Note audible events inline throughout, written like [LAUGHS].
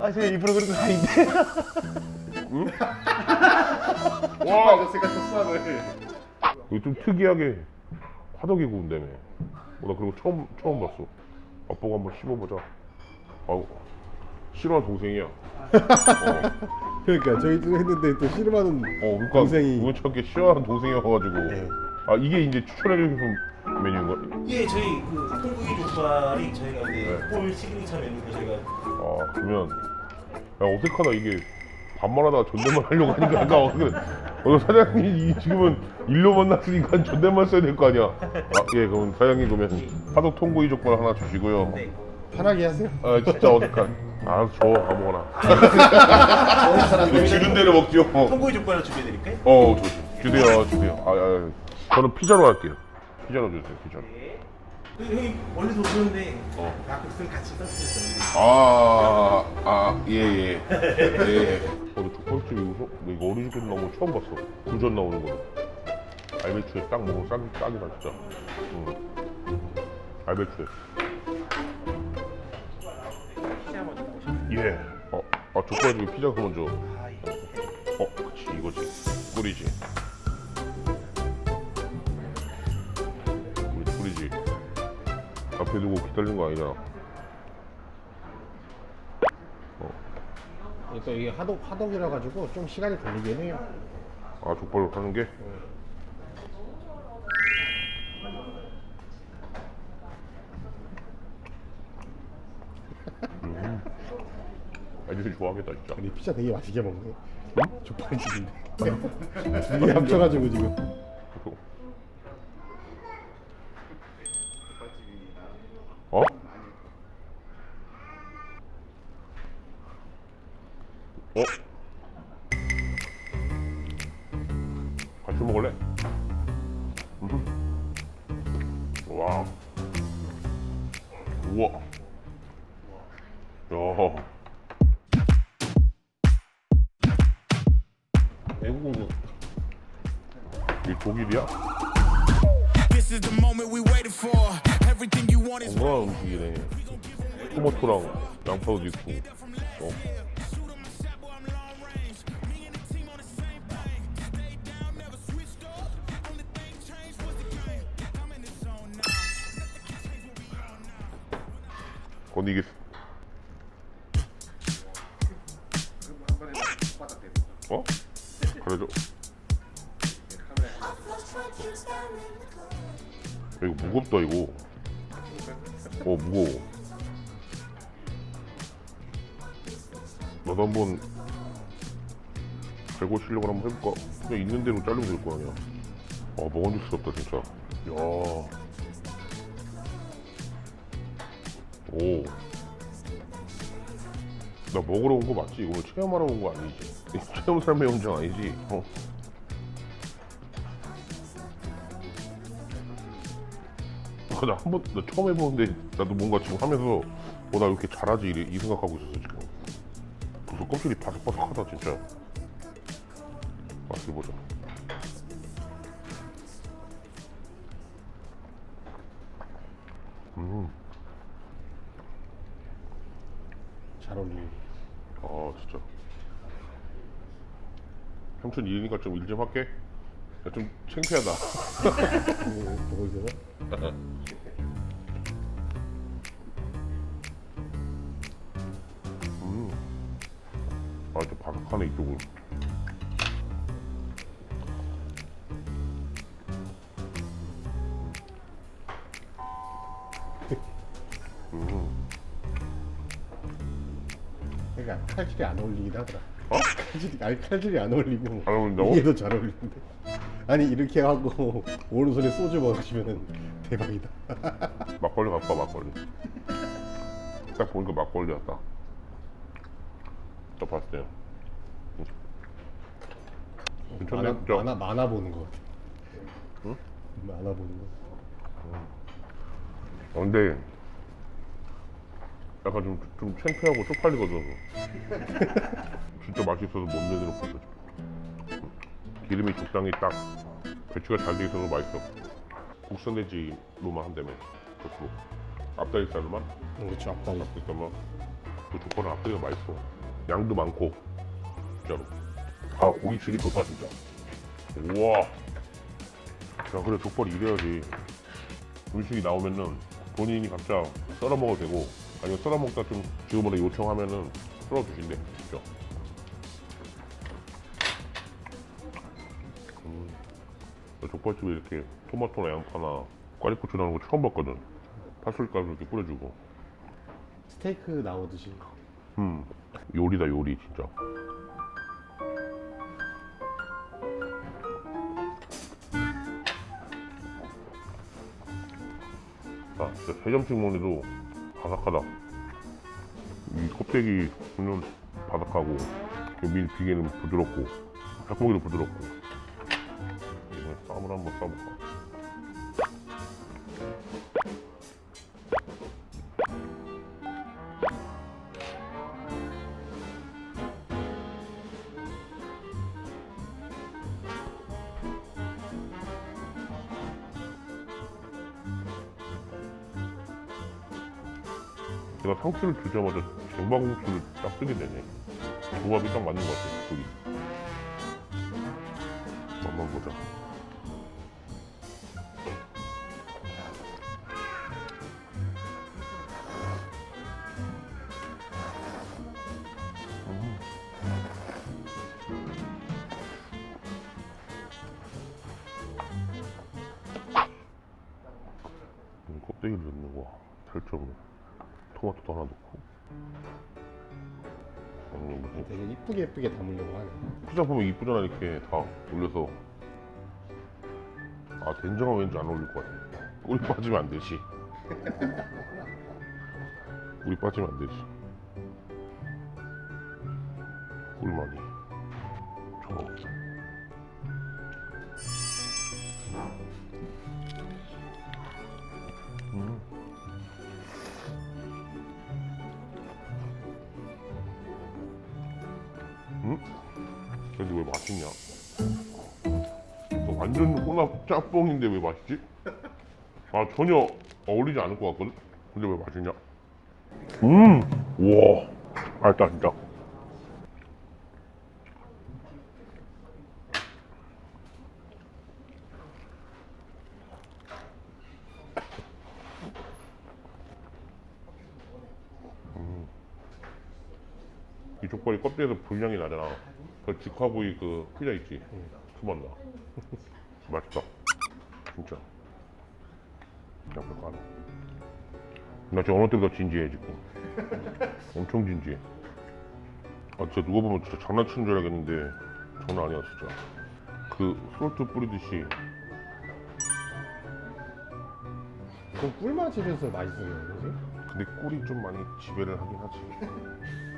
아 제가 일부러 그런 거 아닌데. 와 아저씨가 이거 좀 특이하게 화덕이 구운다며. 어, 나 그리고 처음 처음 봤어. 아빠가 한번 씹어보자. 아우 싫어하는 동생이야. 어, [LAUGHS] 그러니까 저희도 했는데 또 씨름하는 어 그러니까 동생이. 우연찮게 싫어하는 동생이어가지고. 네. 아 이게 이제 추천해주신 메뉴인 거야? 예, 저희 그 통구이 족발이 저희가 이제 네. 홀 시그니처 메뉴고 저희가 아 그러면 야 어색하다. 이게 반말하다가 존댓말 하려고 하니까 어색해 어, 사장님 이 지금은 일로 만났으니까 존댓말 써야 될 거 아니야. 아예 그럼 사장님 그러면 파독 통구이 족발 하나 주시고요. 네. 편하게 하세요. 아 진짜 어색한. 아저 아무거나. 이거 [LAUGHS] 주는 대로 먹죠. 어, 통구이 족발을 준비해 드릴까요? 어 저, 주세요 주세요. 아, 아. 저는 피자로 할게요. 피자로 주세요 피자로. 네. 그 형이 원래 오셨는데 어. 낙국수를 같이 썼어요. 아, 아, 예, 예. [LAUGHS] 예. 어, 족발집 이거, 이거 어린이집 나오는 거 처음 봤어. 구전 나오는 거. 알배추에 딱 먹으면 싹, 딱이다, 진짜. 응. 알배추에. 피자 먼저 먹으시면 예. 어, 아, 족발집에 피자 그 먼저. 아, 예. 어, 그치, 이거지. 꿀이지. 앞에 두고 기다리는 거 아니잖아. 그러니까 이게 하덕 하덕이라 가지고 좀 시간이 걸리긴 해요 아, 족발로 하는 게? 음. 애들이 좋아하겠다, 진짜. 근데 피자 되게 맛있게 먹네 족발집인데 두개 합쳐가지고 지금 건강한 음식이네. 토마토랑 양파도 있고. 어. 이게 어? 그래도 야, 이거 무겁다 이거 어 무거워 나도 한번 갈고 실력을 한번 해볼까 그냥 있는 대로 자르면 될 거 아니야 아 먹어줄 수 없다 진짜 야 오. 나 먹으러 온 거 맞지? 오늘 체험하러 온 거 아니지? [LAUGHS] 체험 삶의 현장 아니지? 어? 아, 나한 번, 나 처음 해보는데 나도 뭔가 지금 하면서 어, 나왜 이렇게 잘하지? 이, 이 생각하고 있었어, 지금. 벌써 껍질이 바삭바삭하다, 진짜. 맛을 보자. 음, 잘 어울리네 아, 진짜. 삼촌 일이니까 좀 일 좀 할게. 야, 좀 창피하다. 보고 [LAUGHS] 있어서 아, 저 바삭하네, 이쪽은. [LAUGHS] 그러니까 칼질이 안 어울리긴 하더라 어? 칼질이 아니 칼질이 안 어울리고 안 어울린다고? 이게 더 잘 어울리는데 아니 이렇게 하고 [LAUGHS] 오른손에 소주 먹으시면 대박이다 [LAUGHS] 막걸리 갖고 와, 막걸리. 딱 보니까 막걸리 같다. 딱 봤을 때. 괜찮네, 만화, 진짜. 만화, 만화 보는 거 같아 응? 만화 보는 거 어, 근데 약간 좀, 좀 창피하고 쪽팔리거든. [LAUGHS] 진짜 맛있어서 못 있어. 기름이 적당히 딱 배추가 잘 돼 있어서 맛있어. 국산돼지로만 한다며. 그렇고. 앞다리살만? 그렇죠 앞다리 잠깐만. 그 족발은 앞다리가 맛있어. 양도 많고 진짜로. 아 고기 질이 좋다 진짜. 우와. 야 그래 족발이 이래야지. 음식이 나오면은 본인이 각자 썰어 먹어도 되고 아니면 썰어 먹다 좀 지금보다 요청하면은 썰어 주신대 진짜 족발집에 이렇게 토마토나 양파나 꽈리고추 나오는 거 처음 봤거든. 파슬리가루 이렇게 뿌려주고. 스테이크 나오듯이 음. 요리다 요리 진짜. 아 진짜 해점식 먹는데도 바삭하다. 이 껍데기는 바삭하고 이밀 비계는 부드럽고 닭고기도 부드럽고 한번 싸볼까 제가 상추를 주자마자 쟁반국수를 딱 쓰게 되네. 조합이 딱 맞는 것 같아, 둘이. 한번 보자. 껍데기를 넣는 거. 살점을 토마토도 하나 넣고. 아니 무슨 되게 이쁘게 예쁘게 담으려고 하네. 포장 보면 이쁘잖아 이렇게 다 올려서. 아 된장은 왠지 안 어울릴 것 같아. 꿀이 빠지면 안 되지. 꿀이 빠지면 안 되지. 꿀만이 왜 맛있냐? 이거 완전 혼합 짬뽕인데 왜 맛있지? 아 전혀 어울리지 않을 것 같거든? 근데 왜 맛있냐? 음! 우와 맛있다 진짜 이 족발이 껍데기에서 불량이 나잖아. 그 직화구이 그 피자 있지? 그 맛나. [LAUGHS] 맛있다. 진짜. 약간 까나. 나 지금 어느 때보다 진지해 지금. [LAUGHS] 엄청 진지해. 아 진짜 누가 보면 진짜 장난치는 줄 알겠는데 장난 아니야 진짜. 그 솔트 뿌리듯이 그럼 꿀맛이라서 맛있어요 그지? 근데 꿀이 좀 많이 지배를 하긴 하지. [LAUGHS]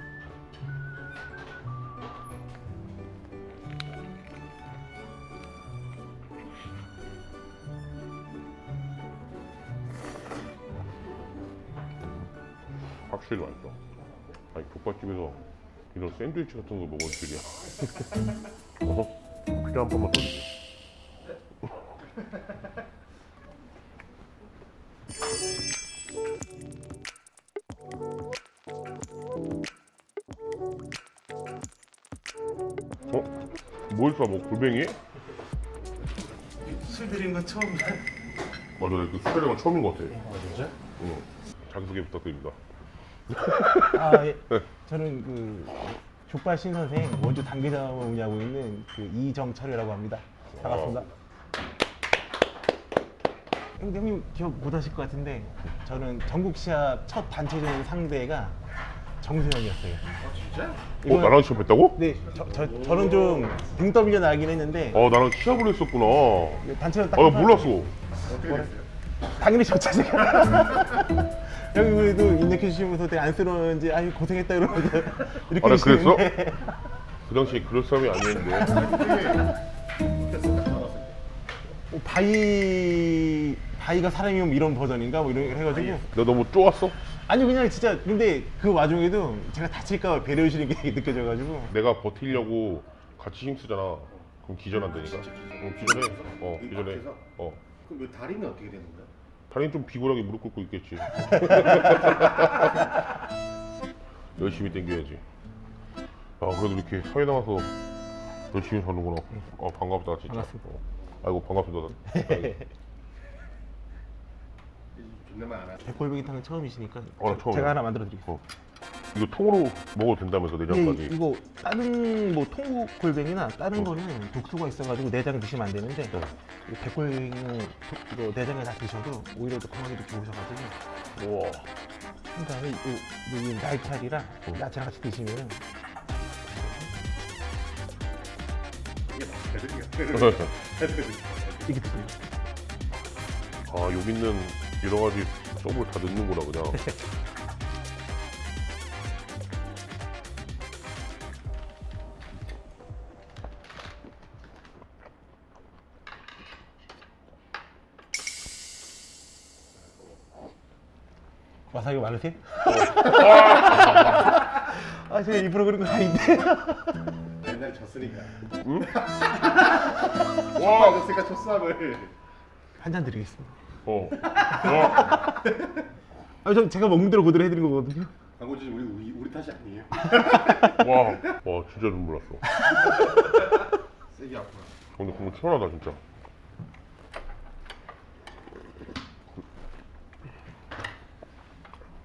확실히 맛있어. 아니 족발집에서 이런 샌드위치 같은 거 먹을 줄이야. [LAUGHS] 어? 피자 한 판만 더 주세요. 어? 뭘 써? 뭐 골뱅이? 술 드린 건 처음이야. 맞아, 나그 수촬영은 처음인 것 같아. 아 진짜? 응. 자기소개 부탁드립니다. 아, 예. 저는 그 족발 신선생 원주 당계장을 운영하고 있는 그 이정철이라고 합니다. 반갑습니다. 형님, 형님 기억 못하실 것 같은데 저는 전국 시합 첫 단체전 상대가 정세영이었어요. 어, 나랑 시합했다고? 네, 저, 저, 저는 좀 등 떠밀려 나긴 했는데 어, 나랑 시합을 했었구나. 아, 단체전 딱 나 몰랐어. 당연히 저 자세가 [LAUGHS] 여기 그래도 인력해 주시면서 되게 안쓰러운지 아유 고생했다 이러면서 이렇게 아, 나 그랬어? 해주시는데 그 당시에 그럴 사람이 아니었는데. 뭐 바이 바이가 사람이면 이런 버전인가 뭐 이런 걸 해가지고 너 너무 쪼았어? 아니 그냥 진짜 근데 그 와중에도 제가 다칠까 봐 배려해 주시는 게 되게 느껴져가지고 내가 버티려고 같이 힘쓰잖아. 그럼 기절한다니까. 그럼 기절해. 어, 기절해. 어. 그럼 왜 다리는 어떻게 되는 거야? 다리는 좀 비굴하게 무릎 꿇고 있겠지. [LAUGHS] 열심히 당겨야지. 아 그래도 이렇게 사회 나와서 열심히 사는구나. 아 반갑다 진짜. 반갑습니다. 어. 아이고 반갑습니다. 존댓말 안 하죠. 백골뱅이탕은 처음이시니까 어, 나 처음이야. 제가 하나 만들어 드리겠습니다. 어. 이거 통으로 먹어도 된다면서 내장까지. 예, 이거 다른 뭐 통곡 골뱅이나 다른 거는 독소가 있어가지고 내장 드시면 안 되는데 네. 이 백골뱅이는 독- 이거 내장을 다 드셔도 오히려 더 건강에도 좋으셔가지고 우와. 그다음에 이, 이 날차리랑 야채랑 같이 드시면 이게 다 배들이야. [LAUGHS] 이게 드세요. 아 여기 있는 여러 가지 썸을 다 넣는구나 그냥. [LAUGHS] 많으세요? 아 제가 일부러 그런 건 아닌데 옛날에 졌으니까. 응? 와, 졌으니까 초쌈을. 한 잔 드리겠습니다. 어. 어. 아 저 제가 먹는 대로 그대로 해드린 거거든요. 광고주님 우리 우리 우리 탓이 아니에요. 와. 와 진짜 눈물 났어. 세게 아프다. 근데 국물 시원하다 진짜.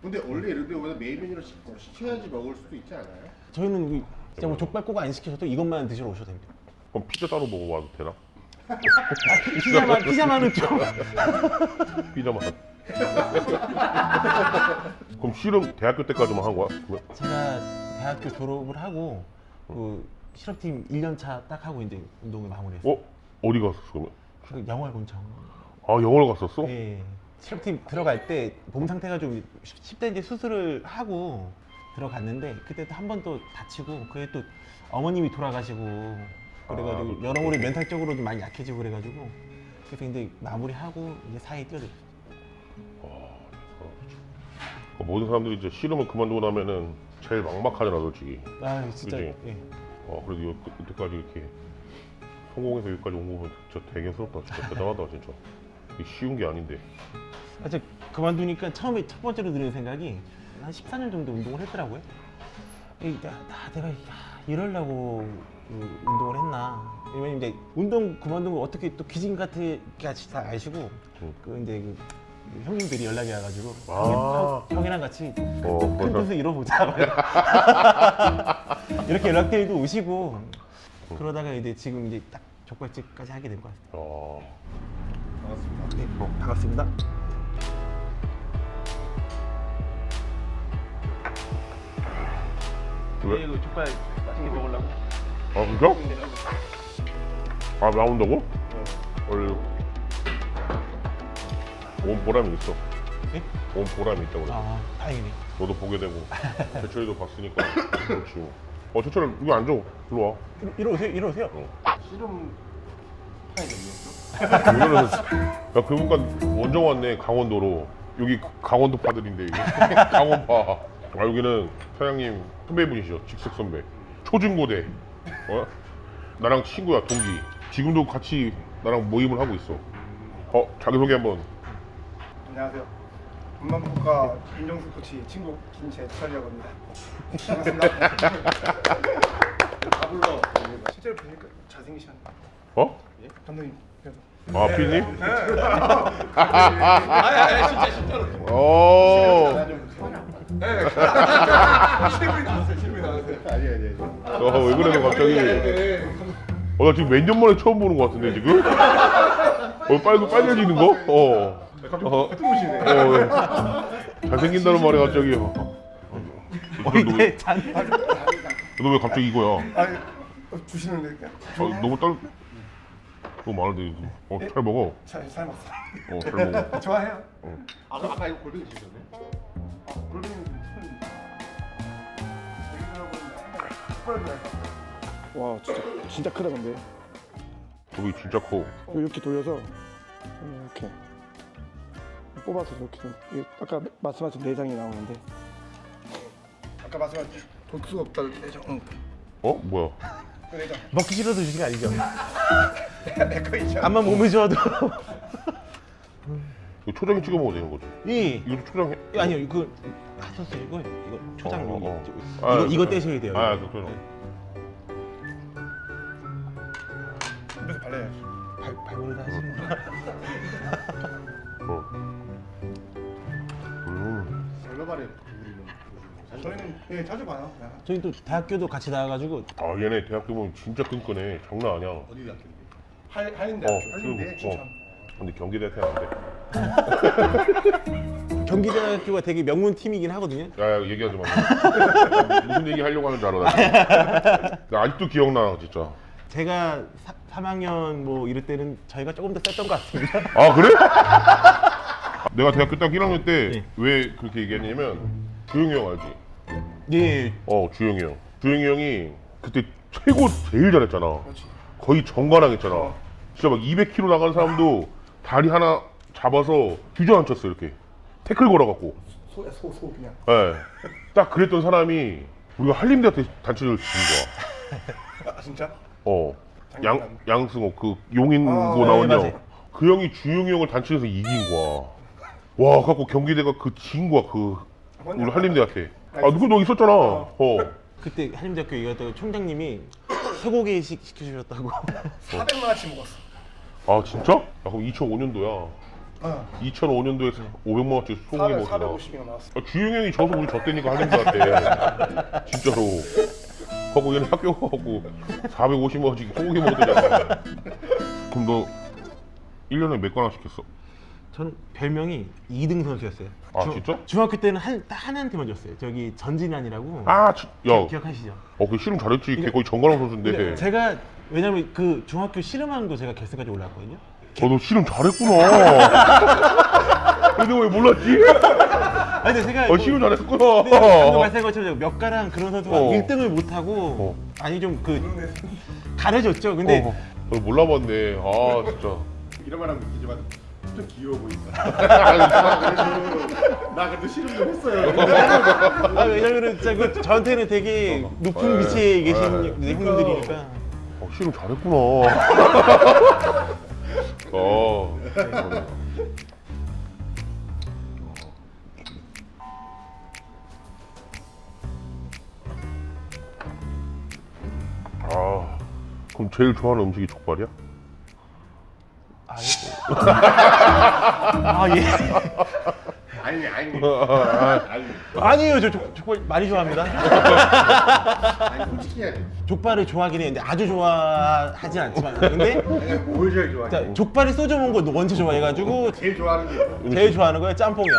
근데 원래 이런데 오면 메인 메뉴로 시, 시켜야지 먹을 수도 있지 않아요? 저희는 이- 진짜 뭐 족발 꼭안 시키셔도 이것만 드시러 오셔도 됩니다. 그럼 피자 따로 먹어봐도 되나? 피자만 [LAUGHS] 피자만은 좀 [LAUGHS] 피자만. 그럼 실험 대학교 때까지만 한 거야? 그러면? 제가 대학교 졸업을 하고 그 실업팀 1년 차 딱 하고 이제 운동을 마무리했어요. 어? 어디 갔었어 그러면? 그 영월군청. 아 영어를 갔었어? 예. 실업팀 들어갈 때 몸 상태가 좀 10대 이제 수술을 하고 들어갔는데 그때 또한번 또 다치고 그게 또 어머님이 돌아가시고 그래가지고 아. 여러모로 멘탈적으로 좀 많이 약해지고 그래가지고 그래서 이제 마무리하고 이제 사회에 뛰어들었어요. 그 모든 사람들이 이제 실험을 그만두고 나면은 제일 막막하잖아 솔직히. 아 진짜? 예. 어 그래도 여, 그때까지 이렇게 성공해서 여기까지 온 거 보면 진짜 대견스럽다 진짜 [LAUGHS] 대단하다 진짜. 이게 쉬운 게 아닌데. 아, 저 그만두니까 처음에 첫 번째로 드는 생각이 한 14년 정도 운동을 했더라고요. 이, 나, 나 내가 야, 이러려고 그 운동을 했나? 왜냐면 이제 운동 그만둔 거 어떻게 또 기진 같은 같이 다 아시고 응. 그 이제 그 형님들이 연락이 와가지고 아. 형, 형이랑 같이 어큰 뜻을 이뤄보자. [LAUGHS] 이렇게 연락들도 오시고 그러다가 이제 지금 이제 딱 족발집까지 하게 된 것 같아요. 어, 반갑습니다. 네, 반갑습니다. 왜? 이거 족발 맛있게 먹으려고. 아 진짜? 아 나온다고? 원래 온 보람이 있어. 예? 온 보람이 있다고 그래. 아 다행이네. 너도 보게 되고 [LAUGHS] 제철이도 봤으니까 그렇지. 뭐. 어 제철 여기 앉아. 일로 와. 이리- 이리 오세요. 이리 오세요. 씨름 파이점이었어? 오늘은 [LAUGHS] 야 그분간 원정 왔네 강원도로. 여기 강원도 파들인데 [LAUGHS] 강원파. 아 여기는 사장님 선배분이시죠 직속 선배. 초중고대. 어? 나랑 친구야 동기. 지금도 같이 나랑 모임을 하고 있어. 어 자기 소개 한번. 안녕하세요. 문만국가 윤정수 코치 친구 김재철이라고 합니다. [LAUGHS] 반갑습니다. 가불러. 실제로 보니까 잘생기셨네요. 어? 감독님. 그래서. 아 피디님? [LAUGHS] 아니 진짜 진짜로. 어. [LAUGHS] 실물이 나왔어요. 실물이 나왔어요. 아니 아니 아니. 어, 왜 그래, 너 갑자기. 어, 나 지금 몇 년 만에 처음 보는 것 같은데, 지금? 어, 빨개, 빨개지는 거? 어. 어. 어, 잘생긴다는 말에 갑자기. 어. 너, 이게 잔. 너왜 갑자기 이거야? 아니 어, 주시는데 어, 너무 딸. 너무 많은데, 이거. 어, 잘 먹어. 잘, 잘 먹었어요. 어, 잘 먹어. [LAUGHS] 좋아해요. 아까 아까 이거 골뱅이 드셨네? 아, 골뱅이. 여기 들어보면 와 진짜 진짜 크다 근데 여기 진짜 커. 이렇게 돌려서 이렇게 뽑아서 이렇게 좀 이게 아까 말씀하신 내장이 나오는데 아까 말씀하신 독수가 없다 내장 응. 어? 뭐야? 먹기 싫어서 주신 거 아니죠? 내거 있죠 앞만 몸을 줘도. 이거 초장에 찍어 먹어도 되는 거지. 이 이것도 초장에. 아니요 이거 하셨어요 이거 이거 초장용이 어, 어. 이거 아, 이거 그- 떼셔야 돼요. 아, 이거. 그 초장. 입에서 발라야지. 발 발버릇 하시는 거. 어. 예 자주 봐요. 그냥. 저희 또 대학교도 같이 나와가지고 아 얘네 대학교 보면 진짜 끈끈해. 장난 아니야. 어, 어디 대학교? 할 할인대 할인대 지금, 춘천. 근데 경기대학교 안 돼. [LAUGHS] 경기대학교가 되게 명문 팀이긴 하거든요. 야, 야 얘기하지 마. 무슨 얘기 하려고 하는 줄 알아. 나, [LAUGHS] 나 아직도 기억나 진짜. 제가 사, 3학년 뭐 이럴 때는 저희가 조금 더 셌던 것 같습니다. 아 그래? 내가 대학교 딱 1학년 때 네. 왜 그렇게 얘기했냐면 주영이 형 알지? 예, 어 주영이 형. 주영이 형이 그때 최고 제일 잘했잖아. 거의 정관왕 했잖아. 진짜 막 200kg 나간 사람도 다리 하나 잡아서 주저앉혔어 이렇게 태클 걸어갖고. 소야 소 소 그냥. 예. 딱 그랬던 사람이 우리가 한림대한테 단체를 진 거야. 아 진짜? 어. 양 양승호 그 용인고 아, 네, 나온 형. 맞아요. 그 형이 주영이 형을 단체에서 이긴 거야. 와, 갖고 경기대가 그 진 거야 그 우리 한림대한테. 아, 누구 너 있었잖아. 어. 그때 한림대학교 이겼다가 총장님이 쇠고기식 시켜주셨다고. [LAUGHS] 400만 원치 먹었어. 아 진짜? 야 그럼 2005년도야. 어. 2005년도에 500만 원짜리 소고기 400, 먹었나? 450이나 나왔어. 아, 주영 형이 져서 우리 졌대니까 한림대한테. [LAUGHS] 진짜로. 하고 얘는 학교 가고 450만 원씩 소고기 먹었대잖아. [LAUGHS] 그럼 너 1년에 몇 관왕 시켰어? 전 별명이 2등 선수였어요. 아, 진짜? 중학교 때는 한, 딱 하나한테만 줬어요. 저기 전진환이라고. 아, 지- 야, 기억하시죠? 어, 그 씨름 잘했지. 걔 거의 정관왕 선수인데. 근데 제가 왜냐면 그 중학교 씨름왕도 제가 결승까지 올라왔거든요. 어, 너 씨름 잘했구나. 근데 왜 몰랐지? 아니 근데 제가 어, 뭐- 씨름 근데 방금 잘했구나. 말씀한 것처럼 몇 가랑 그런 선수가 어. 1등을 못 하고 아니 좀 그 가려졌죠. 근데 어, 너 몰라봤네. 아, 진짜. 이런 말 하면 웃기지만 좀 귀여워 보인다. [LAUGHS] 나 그래도 씨름 좀 했어요. 아, 왜냐면은 진짜 그 저한테는 되게 높은 위치에 계신 형님들이니까 어, 씨름 잘했구나. [LAUGHS] 어. 아, 그럼 제일 좋아하는 음식이 족발이야? 아 예. 아니 아니. 아니에요 저 족, 족발 많이 좋아합니다. 아니 솔직히 해야 돼. 족발을 좋아하긴 했는데 아주 좋아하진 않지만 근데 내가 뭘 제일 좋아해? 자, 족발에 소주 먹은 거 원체 좋아해가지고 제일 좋아하는 게 뭐야? 제일 좋아하는 거예요 짬뽕이요.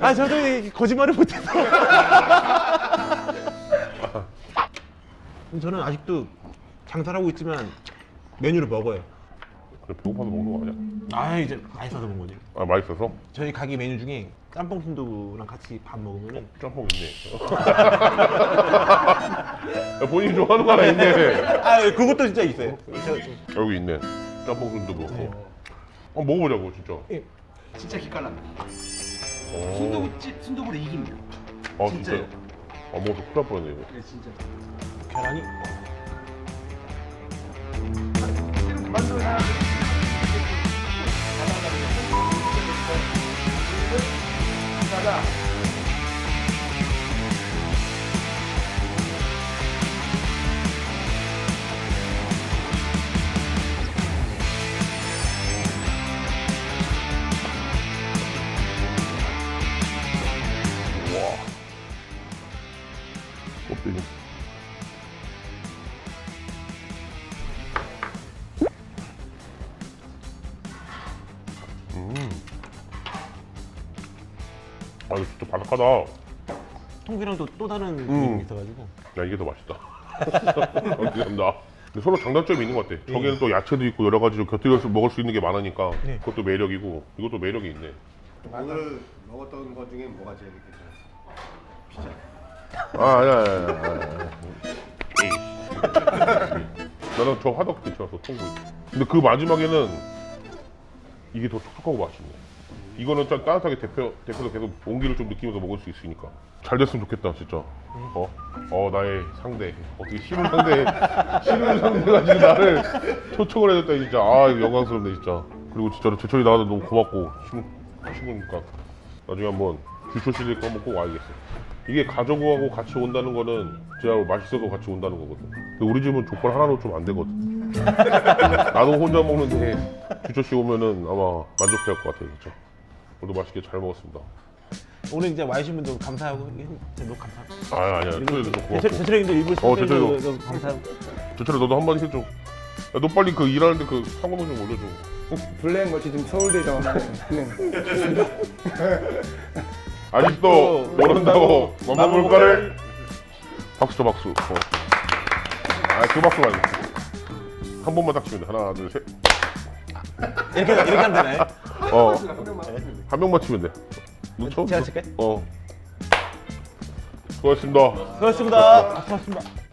아 저도 이 거짓말을 못해서. [LAUGHS] 저는 아직도 장사를 하고 있지만 메뉴를 먹어요. 배고파서 먹는 거 아니야? 아 이제 맛있어서 먹은 거죠. 아, 맛있어서? 저희 가게 메뉴 중에 짬뽕 순두부랑 같이 밥 먹으면은 짬뽕 있네. [LAUGHS] 야, 본인이 좋아하는 거 하나 있네. 아 그것도 진짜 있어요. 저, 여기 있네. 짬뽕 순두부. 한번 먹어보자고, 진짜. 진짜 기깔납니다. 어. 순두부 찌, 순두부를 이깁니다. 아, 진짜요? 아, 먹어서 큰일 날 뻔했네, 이거. 네, 진짜. 계란이 와. 껍데 이거 진짜 바삭하다. 통기랑도 또 다른 음. 메뉴가 있어가지고 야, 이게 더 맛있다. [LAUGHS] 어, 죄송합니다. 근데 서로 장단점이 있는 것 같아. 저기는 또 야채도 있고 여러 가지 좀 곁들여서 먹을 수 있는 게 많으니까 네. 그것도 매력이고 이것도 매력이 있네. 오늘 먹었던 것 중에 뭐가 제일 괜찮았어? 피자. 아, 아니야, 아니야, 아니야. 아니야. 나는 저 화덕 괜찮았어, 통구이. 근데 그 마지막에는 이게 더 촉촉하고 맛있네. 이거는 좀 따뜻하게 대표 대표도 계속 온기를 좀 느끼면서 먹을 수 있으니까 잘 됐으면 좋겠다 진짜. 어, 어 나의 상대 어떻게 싫은 상대 [LAUGHS] 싫은 상대가 지금 나를 초청을 해줬다 진짜 아 이거 영광스럽네 진짜. 그리고 진짜로 제철이 나와서 너무 고맙고 힘 힘으니까 나중에 한번 주초 시리즈 한번 꼭 와야겠어. 이게 가족하고 같이 온다는 거는 진짜 맛있어서 같이 온다는 거거든. 근데 우리 집은 족발 하나로 좀 안 되거든. [LAUGHS] 나도 혼자 먹는데 주초 씨 오면은 아마 만족해할 것 같아요, 진짜. 오늘도 맛있게 잘 먹었습니다. 오늘 이제 와주신 분들 감사하고 너무 감사합니다. 아 아니야, 좀 고맙고. 제철형님도 일부 어, 제철이도. 너무 감사하고. 제철이 너도 한마디 해줘. 야, 너 빨리 그 일하는데 그 상관문 좀 올려줘. 블랙 멀티 지금 서울대전 블랙 아직도 모른다고 맘마볼까를 박수 쳐 박수. 어. 아그 박수 말고 한 번만 딱 치면 돼. 하나 둘 셋. 이렇게 이렇게 하면 되나요? 어. 한 명만 치면 돼. 너 쳐? 제가 칠게. 어. 수고하셨습니다. 수고하셨습니다. 수고하셨습니다.